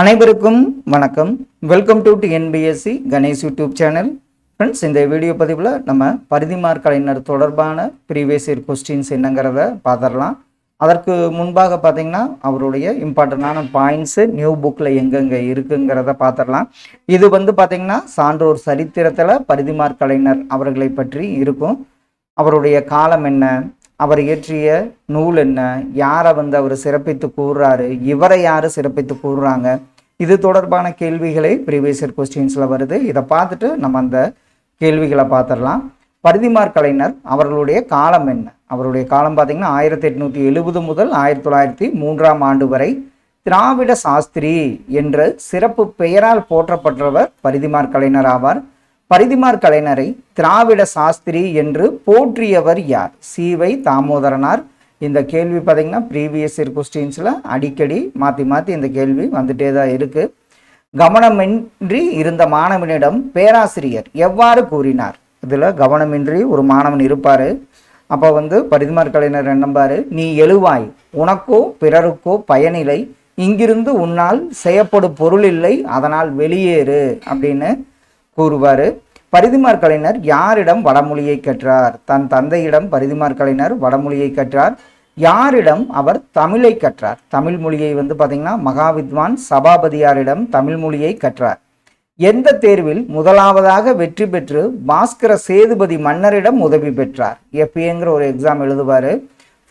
அனைவருக்கும் வணக்கம். Welcome to NPSC Ganesh YouTube channel friends இந்த வீடியோ பதிவில் நம்ம பரிதிமார் கலைஞர் தொடர்பான ப்ரீவியஸ் இயர் கொஸ்டின்ஸ் என்னங்கிறத பார்த்துடலாம். அதற்கு முன்பாக பார்த்தீங்கன்னா அவருடைய இம்பார்ட்டண்டான பாயிண்ட்ஸு நியூ புக்கில் எங்கெங்கே இருக்குங்கிறத பார்த்துடலாம். இது வந்து பார்த்தீங்கன்னா சான்றோர் சரித்திரத்தில் பரிதிமார் கலைஞர் அவர்களை பற்றி இருக்கும். அவருடைய காலம் என்ன? அவர் இயற்றிய நூல் என்ன? யாரை வந்து அவர் சிறப்பித்து கூறுறாரு? இவரை யார் சிறப்பித்து கூறுறாங்க? இது தொடர்பான கேள்விகளை ப்ரீவியஸ் இயர் கொஸ்டின்ஸில் வருது. இதை பார்த்துட்டு நம்ம அந்த கேள்விகளை பார்த்துடலாம். பரிதிமார் கலைஞர் அவர்களுடைய காலம் என்ன? அவருடைய காலம் பார்த்திங்கன்னா ஆயிரத்தி எட்நூற்றி எழுபது முதல் ஆயிரத்தி தொள்ளாயிரத்தி மூன்றாம் ஆண்டு வரை திராவிட சாஸ்திரி என்ற சிறப்பு பெயரால் போற்றப்பட்டவர் பரிதிமார் கலைஞர் ஆவார். பரிதிமார் கலைஞரை திராவிட சாஸ்திரி என்று போற்றியவர் யார்? சீவை தாமோதரனார். இந்த கேள்வி பார்த்தீங்கன்னா ப்ரீவியஸ் இயர் கொஸ்டின்ஸில் அடிக்கடி மாற்றி மாற்றி இந்த கேள்வி வந்துட்டே தான் இருக்குது கவனமின்றி இருந்த மாணவனிடம் பேராசிரியர் எவ்வாறு கூறினார்? இதில் கவனமின்றி ஒரு மாணவன் இருப்பார். அப்போ வந்து பரிதிமார் கலைஞர் என்னம்பாரு நீ எழுவாய். உனக்கோ பிறருக்கோ பயனில்லை. இங்கிருந்து உன்னால் செய்யப்படும் பொருள் இல்லை. அதனால் வெளியேறு அப்படின்னு கூறுவார். பரிதிமார் கலைஞர் யாரிடம் வடமொழியை கற்றார்? தன் தந்தையிடம் பரிதிமார் கலைஞர் வடமொழியை கற்றார். யாரிடம் அவர் தமிழை கற்றார்? தமிழ் மொழியை வந்து பார்த்தீங்கன்னா மகாவித்வான் சபாபதியாரிடம் தமிழ் மொழியை கற்றார். எந்த தேர்வில் முதலாவதாக வெற்றி பெற்று பாஸ்கர சேதுபதி மன்னரிடம் உதவி பெற்றார்? எப்பிங்கிற ஒரு எக்ஸாம் எழுதுவார்.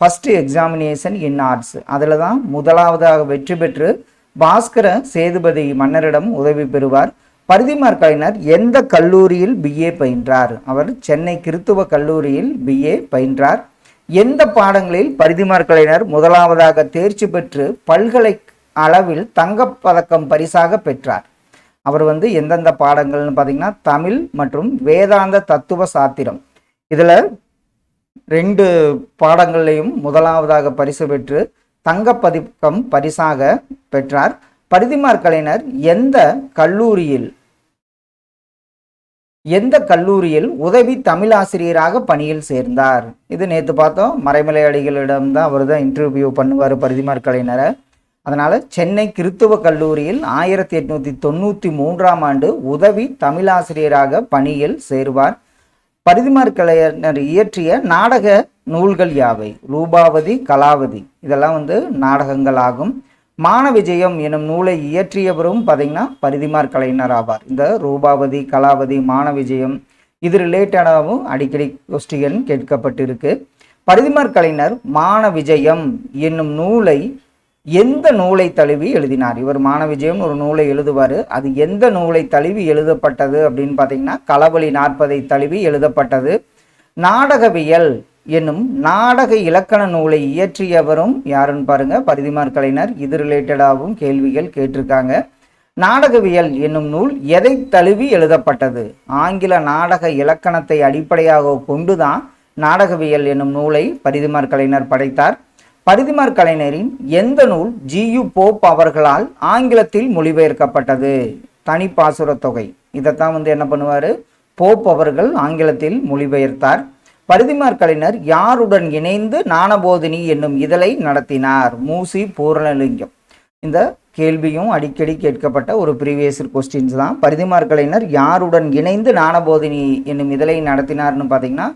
ஃபஸ்ட்டு எக்ஸாமினேஷன் இன் ஆர்ட்ஸ் அதில் தான் முதலாவதாக வெற்றி பெற்று பாஸ்கர சேதுபதி மன்னரிடம் உதவி பெறுவார். பரிதிமார் கலைஞர் எந்த கல்லூரியில் பிஏ பயின்றார்? அவர் சென்னை கிறித்துவ கல்லூரியில் பிஏ பயின்றார். எந்த பாடங்களில் பரிதிமார் கலைஞர் முதலாவதாக தேர்ச்சி பெற்று பல்கலை அளவில் தங்கப்பதக்கம் பரிசாக பெற்றார்? அவர் வந்து எந்தெந்த பாடங்கள்னு பார்த்தீங்கன்னா தமிழ் மற்றும் வேதாந்த தத்துவ சாத்திரம். இதில் ரெண்டு பாடங்கள்லையும் முதலாவதாக பரிசு பெற்று தங்கப்பதக்கம் பரிசாக பெற்றார். பரிதிமார் கலைஞர் எந்த கல்லூரியில் எந்த கல்லூரியில் உதவி தமிழாசிரியராக பணியில் சேர்ந்தார்? இது நேற்று பார்த்தோம். மறைமலை அடிகளிடம் தான் அவர் தான் இன்டர்வியூ பண்ணுவார் பரிதிமார் கலைஞரை. அதனால் சென்னை கிறித்துவ கல்லூரியில் ஆயிரத்தி எட்நூற்றி தொண்ணூற்றி மூன்றாம் ஆண்டு உதவி தமிழாசிரியராக பணியில் சேருவார். பரிதிமார் கலைஞர் இயற்றிய நாடக நூல்கள் யாவை? ரூபாவதி கலாவதி. இதெல்லாம் வந்து நாடகங்கள் ஆகும் மான விஜயம் எனும் நூலை இயற்றியவரும் பார்த்தீங்கன்னா பரிதிமார் கலைஞர் ஆவார். இந்த ரூபாவதி கலாவதி மான விஜயம் இது ரிலேட்டடாகவும் அடிக்கடி கொஸ்டின் கேட்கப்பட்டிருக்கு. பரிதிமார் கலைஞர் மான விஜயம் என்னும் நூலை எந்த நூலை தழுவி எழுதினார்? இவர் மானவிஜயம் ஒரு நூலை எழுதுவார். அது எந்த நூலை தழுவி எழுதப்பட்டது அப்படின்னு பார்த்தீங்கன்னா களவழி நாற்பதை தழுவி எழுதப்பட்டது. நாடகவியல் என்னும் நாடக இலக்கண நூலை இயற்றியவரும் யாருன்னு பாருங்க பரிதிமார் கலைஞர். இது ரிலேட்டடாகவும் கேள்விகள் கேட்டிருக்காங்க. நாடகவியல் என்னும் நூல் எதை தழுவி எழுதப்பட்டது? ஆங்கில நாடக இலக்கணத்தை அடிப்படையாக கொண்டுதான் நாடகவியல் என்னும் நூலை பரிதிமார் கலைஞர் படைத்தார். பரிதிமார் கலைஞரின் எந்த நூல் ஜியு போப் அவர்களால் ஆங்கிலத்தில் மொழிபெயர்க்கப்பட்டது? தனிப்பாசுர தொகை. இதைத்தான் வந்து என்ன பண்ணுவார்? போப் அவர்கள் ஆங்கிலத்தில் மொழிபெயர்த்தார். பரிதிமார் கலைஞர் யாருடன் இணைந்து நாணபோதினி என்னும் இதழை நடத்தினார்? மூசி பூரணலிங்கம். இந்த கேள்வியும் அடிக்கடி கேட்கப்பட்ட ஒரு ப்ரீவியஸ் கொஸ்டின்ஸ் தான். பரிதிமார் கலைஞர் யாருடன் இணைந்து நாணபோதினி என்னும் இதழை நடத்தினார்னு பார்த்தீங்கன்னா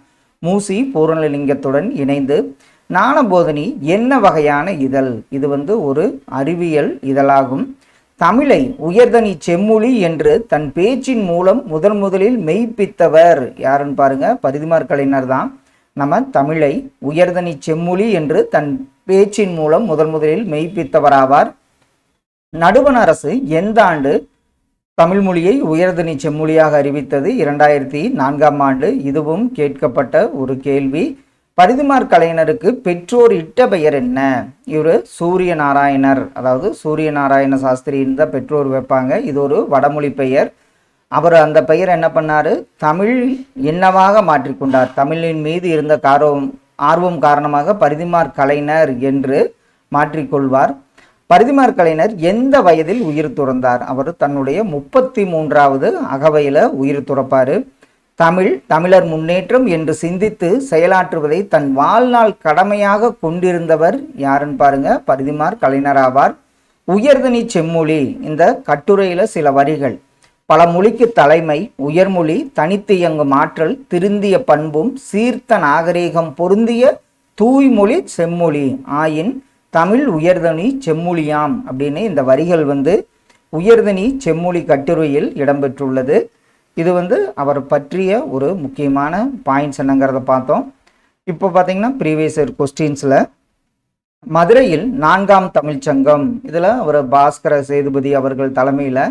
மூசி பூரணலிங்கத்துடன் இணைந்து நாணபோதினி என்ன வகையான இதழ்? இது வந்து ஒரு அறிவியல் இதழாகும். தமிழை உயர்தனி செம்மொழி என்று தன் பேச்சின் மூலம் முதன் முதலில் மெய்ப்பித்தவர். யாருன்னு பாருங்க பரிதிமார் கலைஞர் தான். நம்ம தமிழை உயர்தனி செம்மொழி என்று தன் பேச்சின் மூலம் முதன் முதலில் மெய்ப்பித்தவராவார். நடுவண் அரசு எந்த ஆண்டு தமிழ் மொழியை உயர்தனி செம்மொழியாக அறிவித்தது? இரண்டாயிரத்தி நான்காம் ஆண்டு. இதுவும் கேட்கப்பட்ட ஒரு கேள்வி. பரிதிமார் கலைஞருக்கு பெற்றோர் இட்ட பெயர் என்ன? இவர் சூரிய நாராயணர் அதாவது சூரிய நாராயண சாஸ்திரின்னு தான் பெற்றோர் வைப்பாங்க. இது ஒரு வடமொழி பெயர். அவர் அந்த பெயர் என்ன பண்ணார்? தமிழ் என்னவாக மாற்றிக்கொண்டார்? தமிழின் மீது இருந்த காரம் ஆர்வம் காரணமாக பரிதிமார் கலைஞர் என்று மாற்றிக்கொள்வார். பரிதிமார் கலைஞர் எந்த வயதில் உயிர் துறந்தார்? அவர் தன்னுடைய முப்பத்தி மூன்றாவது அகவையில் உயிர் துறப்பார். தமிழ் தமிழர் முன்னேற்றம் என்று சிந்தித்து செயலாற்றுவதை தன் வாழ்நாள் கடமையாக கொண்டிருந்தவர் யாருன்னு பாருங்க பரிதிமார் கலைஞராவார். உயர்தனி செம்மொழி இந்த கட்டுரையில சில வரிகள். பல மொழிக்கு தலைமை உயர்மொழி தனித்து இயங்கும் ஆற்றல் திருந்திய பண்பும் சீர்த்த நாகரீகம் பொருந்திய தூய்மொழி செம்மொழி. ஆயின் தமிழ் உயர்தனி செம்மொழியாம் அப்படின்னு இந்த வரிகள் வந்து உயர்தனி செம்மொழி கட்டுரையில் இடம்பெற்றுள்ளது இது வந்து அவர் பற்றிய ஒரு முக்கியமான பாயிண்ட்ஸ் என்னங்கிறத பார்த்தோம். இப்போ பார்த்தீங்கன்னா ப்ரீவியஸ் கொஸ்டின்ஸில் மதுரையில் நான்காம் தமிழ்ச்சங்கம் இதில் ஒரு பாஸ்கர சேதுபதி அவர்கள் தலைமையில்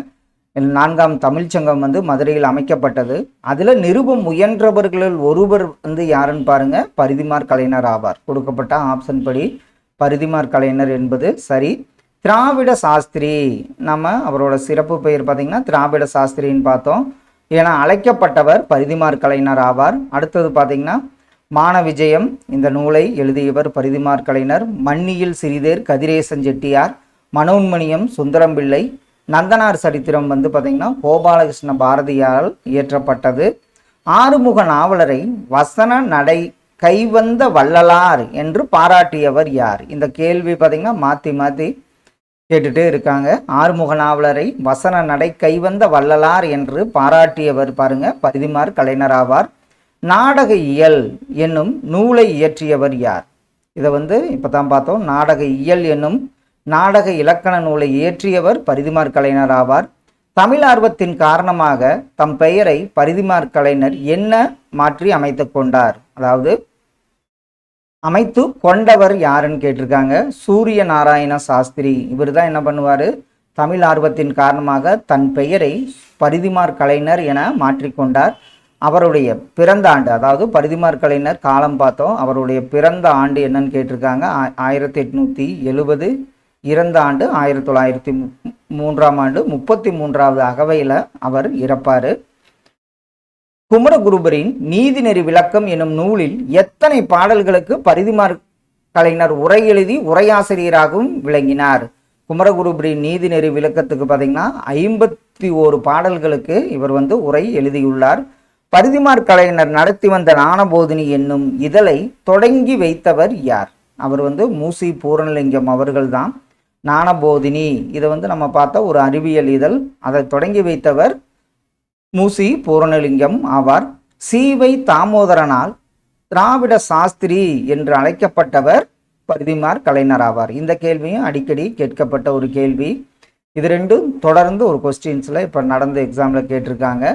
நான்காம் தமிழ்ச்சங்கம் வந்து மதுரையில் அமைக்கப்பட்டது. அதில் நிருபம் முயன்றவர்களில் ஒருவர் வந்து யாருன்னு பாருங்க பரிதிமார் கலைஞர் ஆவார். கொடுக்கப்பட்ட ஆப்ஷன் படி பரிதிமார் கலைஞர் என்பது சரி. திராவிட சாஸ்திரி நம்ம அவரோட சிறப்பு பெயர் பார்த்திங்கன்னா திராவிட சாஸ்திரின்னு பார்த்தோம். என அழைக்கப்பட்டவர் பரிதிமார் கலைஞர் ஆவார். அடுத்தது பார்த்தீங்கன்னா மான விஜயம் இந்த நூலை எழுதியவர் பரிதிமார் கலைஞர் மன்னியில் சிறிதேர் கதிரேசன் செட்டியார் மனோன்மணியம் சுந்தரம்பிள்ளை நந்தனார் சரித்திரம் வந்து பார்த்திங்கன்னா கோபாலகிருஷ்ண பாரதியாரால் இயற்றப்பட்டது. ஆறுமுக நாவலரை வசன நடை கைவந்த வள்ளலார் என்று பாராட்டியவர் யார்? இந்த கேள்வி பார்த்திங்கன்னா மாற்றி மாற்றி கேட்டுட்டே இருக்காங்க. ஆறுமுக நாவலரை வசன நடை கைவந்த வள்ளலார் என்று பாராட்டியவர் பாருங்க. பரிதிமார் கலைஞர் ஆவார் நாடக இயல் என்னும் நூலை இயற்றியவர் யார்? இதை வந்து இப்போ தான் பார்த்தோம். நாடக இயல் என்னும் நாடக இலக்கண நூலை இயற்றியவர் பரிதிமார் கலைஞர் ஆவார் தமிழ் ஆர்வத்தின் காரணமாக தம் பெயரை பரிதிமார் கலைஞர் என்ன மாற்றி அமைத்து கொண்டார்? அதாவது அமைத்து கொண்டவர் யாருன்னு கேட்டிருக்காங்க. சூரிய நாராயண சாஸ்திரி. இவர் தான் என்ன பண்ணுவார்? தமிழ் ஆர்வத்தின் காரணமாக தன் பெயரை பரிதிமார் கலைஞர் என மாற்றிக்கொண்டார் அவருடைய பிறந்த ஆண்டு அதாவது பரிதிமார் கலைஞர் காலம் பார்த்தோம். அவருடைய பிறந்த ஆண்டு என்னன்னு கேட்டிருக்காங்க. ஆ- ஆயிரத்தி எட்நூற்றி எழுபது இறந்த ஆண்டு ஆயிரத்தி தொள்ளாயிரத்தி மு- மூன்றாம் ஆண்டு முப்பத்தி மூன்றாவது அகவையில் அவர் இறப்பார். குமரகுருபரின் நீதிநெறி விளக்கம் எனும் நூலில் எத்தனை பாடல்களுக்கு பரிதிமார் கலைஞர் உரை எழுதி உரையாசிரியராகவும் விளங்கினார். குமரகுருபரின் நீதிநெறி விளக்கத்துக்கு பார்த்தீங்கன்னா ஐம்பத்தி ஓரு பாடல்களுக்கு இவர் வந்து உரை எழுதியுள்ளார். பரிதிமார் கலைஞர் நடத்தி வந்த ஞானபோதினி என்னும் இதழை தொடங்கி வைத்தவர் யார்? அவர் வந்து மூசி பூரணலிங்கம் அவர்கள்தான். ஞானபோதினி இதை வந்து நம்ம பார்த்த ஒரு அறிவியல் இதழ். அதை தொடங்கி வைத்தவர் மூசி பூரணலிங்கம் ஆவார். சீவை தாமோதரனால் திராவிட சாஸ்திரி என்று அழைக்கப்பட்டவர் பரிதிமார் கலைஞர் ஆவார். இந்த கேள்வியும் அடிக்கடி கேட்கப்பட்ட ஒரு கேள்வி. இது ரெண்டும் தொடர்ந்து ஒரு கொஸ்டின்ஸில் இப்போ நடந்த எக்ஸாமில் கேட்டிருக்காங்க.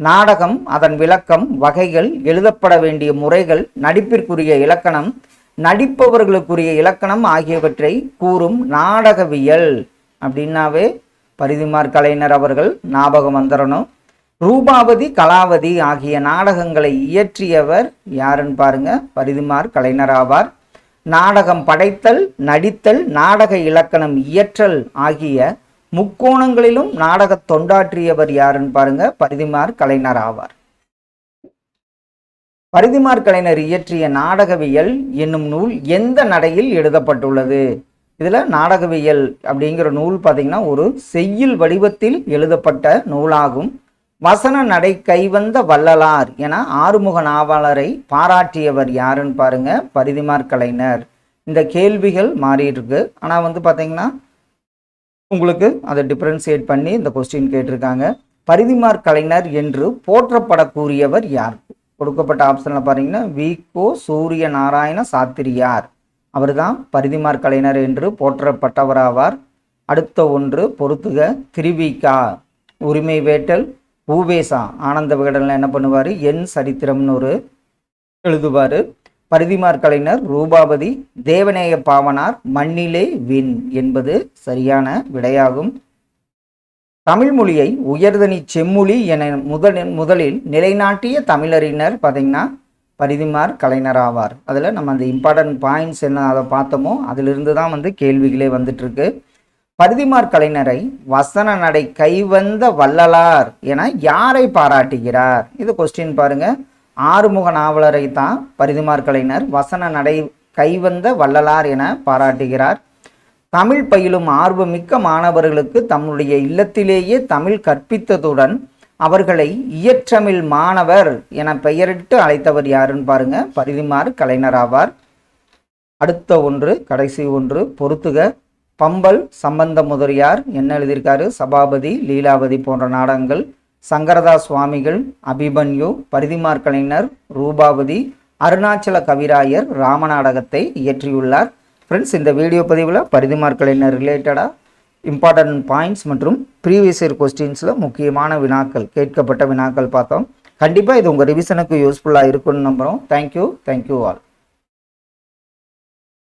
நாடகம் அதன் விளக்கம் வகைகள் எழுதப்பட வேண்டிய முறைகள் நடிப்பிற்குரிய இலக்கணம் நடிப்பவர்களுக்குரிய இலக்கணம் ஆகியவற்றை கூறும் நாடகவியல். அப்படின்னாவே பரிதிமார் கலைஞர் அவர்கள் ஞாபகம் வந்துடணும் ரூபாவதி கலாவதி ஆகிய நாடகங்களை இயற்றியவர் யாருன்னு பாருங்க? பரிதிமார் கலைஞர் ஆவார் நாடகம் படைத்தல் நடித்தல் நாடக இலக்கணம் இயற்றல் ஆகிய முக்கோணங்களிலும் நாடகத் தொண்டாற்றியவர் யாருன்னு பாருங்க? பரிதிமார் கலைஞர் ஆவார் பரிதிமார் கலைஞர் இயற்றிய நாடகவியல் என்னும் நூல் எந்த நடையில் எழுதப்பட்டுள்ளது? இதில் நாடகவியல் அப்படிங்கிற நூல் பார்த்தீங்கன்னா ஒரு செய்யுள் வடிவத்தில் எழுதப்பட்ட நூலாகும். வசன நடை கைவந்த வள்ளலார் என ஆறுமுக நாவலரை பாராட்டியவர் யாருன்னு பாருங்க பரிதிமார் கலைஞர். இந்த கேள்விகள் மாறிட்டுருக்கு ஆனால் வந்து பார்த்தீங்கன்னா உங்களுக்கு அதை டிஃப்ரென்சியேட் பண்ணி இந்த கொஸ்டின் கேட்டிருக்காங்க. பரிதிமார் கலைஞர் என்று போற்றப்படக்கூடியவர் யார்? கொடுக்கப்பட்ட ஆப்ஷனில் பாத்தீங்கன்னா விகோ சூரிய நாராயண சாத்திரியார். அவர்தான் பரிதிமார் கலைஞர் என்று போற்றப்பட்டவராவார். அடுத்த ஒன்று பொறுத்துக திருவிகா. உரிமை வேட்டல் பூவேசா ஆனந்த விகடனில் என்ன பண்ணுவார்? என் சரித்திரம்னு ஒரு எழுதுவார். பரிதிமார் கலைஞர் ரூபாபதி தேவநேய பாவனார் மண்ணிலே வின் என்பது சரியான விடையாகும். தமிழ் மொழியை உயர்தனி செம்மொழி என முதலில் முதலில் நிலைநாட்டிய தமிழறிஞர் பார்த்தீங்கன்னா பரிதிமார் கலைஞர் ஆவார். அதில் நம்ம அந்த இம்பார்ட்டன்ட் பாயிண்ட்ஸ் என்ன அதை பார்த்தோமோ அதிலிருந்து தான் வந்து கேள்விகளே வந்துட்டுருக்கு பரிதிமார் கலைஞரை வசன நடை கைவந்த வள்ளலார் என யாரை பாராட்டுகிறார்? இது கொஸ்டின் பாருங்க. ஆறுமுக நாவலரை தான் பரிதிமார் கலைஞர் வசன நடை கைவந்த வள்ளலார் என பாராட்டுகிறார். தமிழ் பயிலும் ஆர்வமிக்க மாணவர்களுக்கு தம்முடைய இல்லத்திலேயே தமிழ் கற்பித்ததுடன் அவர்களை இயற்றமிழ் மாணவர் என பெயரிட்டு அழைத்தவர் யாருன்னு பாருங்க. பரிதிமார் கலைஞர் ஆவார். அடுத்த ஒன்று கடைசி ஒன்று பொறுத்துக. பம்பல் சம்பந்த முதலியார் என்ன எழுதியிருக்காரு? சபாபதி லீலாவதி போன்ற நாடகங்கள் சங்கரதாஸ் சுவாமிகள் அபிமன்யு பரிதிமார் கலைஞர் ரூபாவதி அருணாச்சல கவிராயர் ராமநாடகத்தை இயற்றியுள்ளார். ஃப்ரெண்ட்ஸ் இந்த வீடியோ பதிவில் பரிதிமார் கலைஞர் ரிலேட்டடாக இம்பார்ட்டன்ட் பாயிண்ட்ஸ் மற்றும் ப்ரீவியஸ் இயர் கொஸ்டின்ஸில் முக்கியமான வினாக்கள் கேட்கப்பட்ட வினாக்கள் பார்த்தோம். கண்டிப்பாக இது உங்கள் ரிவிஷனுக்கு யூஸ்ஃபுல்லாக இருக்கும்னு நம்புகிறோம் தேங்க்யூ தேங்க்யூ ஆல்